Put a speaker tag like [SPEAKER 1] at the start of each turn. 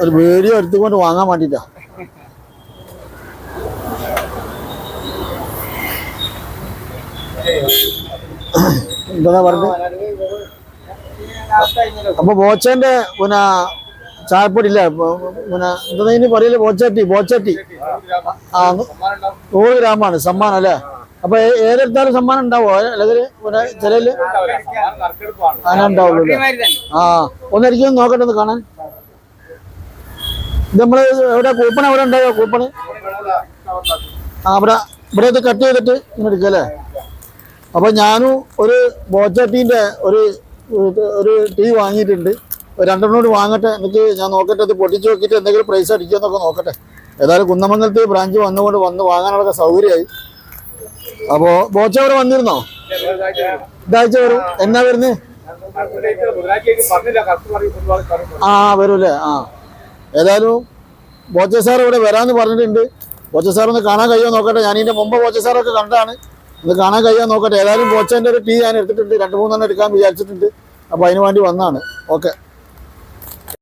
[SPEAKER 1] ഒരു വീഡിയോ എടുത്തുകൊണ്ട് വാങ്ങാൻ വേണ്ടിട്ടാ. എന്താ പറഞ്ഞത് അപ്പൊ ബോച്ചന്റെ പിന്നെ ചായപ്പൊടി ഇല്ല പ- പിന്നെ എന്താ ഇനി പറയല്ലേ ബോച്ചട്ടി ബോച്ചട്ടി. ആ നൂറ് ഗ്രാമാണ് സമ്മാനം അല്ലേ? അപ്പൊ ഏതെടുത്താലും സമ്മാനം ഉണ്ടാവോ അല്ലെങ്കിൽ ചിലയിൽ അങ്ങനെ ഉണ്ടാവുള്ളൂ? ആ ഒന്നരിക്കും നോക്കട്ടെ കാണാൻ. നമ്മൾ എവിടെ കൂപ്പൺ എവിടെ ഉണ്ടായോ കൂപ്പൺ ആ ഇവിടെ ഇത് കട്ട് ചെയ്തിട്ട് ഇങ്ങനെ എടുക്കല്ലേ അപ്പൊ ഞാനും ഒരു ബോച്ചട്ടീന്റെ ഒരു ഒരു ടീ വാങ്ങിയിട്ടുണ്ട്. ഒരു വാങ്ങട്ടെ. എനിക്ക് ഞാൻ നോക്കട്ടെ ഇത് പൊട്ടിച്ച് നോക്കിയിട്ട് എന്തെങ്കിലും പ്രൈസ് അടിക്കുമെന്നൊക്കെ നോക്കട്ടെ. ഏതായാലും കുന്നമംഗലത്ത് ബ്രാഞ്ച് വന്നുകൊണ്ട് വന്ന് വാങ്ങാനുള്ള സൗകര്യമായി. അപ്പോൾ ബോച്ച അവിടെ വന്നിരുന്നോ? ഇതാഴ്ച വരും. എന്നാ വരുന്നേ? ആ വരൂല്ലേ? ആ. ഏതായാലും ബോച്ച സാർ ഇവിടെ വരാന്ന് പറഞ്ഞിട്ടുണ്ട്. ബോച്ച സാർ ഒന്ന് കാണാൻ കഴിയുമോ നോക്കട്ടെ. ഞാൻ ഇതിന്റെ മുമ്പ് ബോച്ച സാറൊക്കെ കണ്ടാണ് ഒന്ന് കാണാൻ കഴിയാൻ നോക്കട്ടെ. ഏതായാലും ബോച്ചന്റെ ഒരു ടീ ഞാൻ എടുത്തിട്ടുണ്ട്. രണ്ട് മൂന്നെണ്ണം എടുക്കാൻ വിചാരിച്ചിട്ടുണ്ട്. അപ്പൊ അതിന് വേണ്ടി വന്നാണ് ഓക്കെ.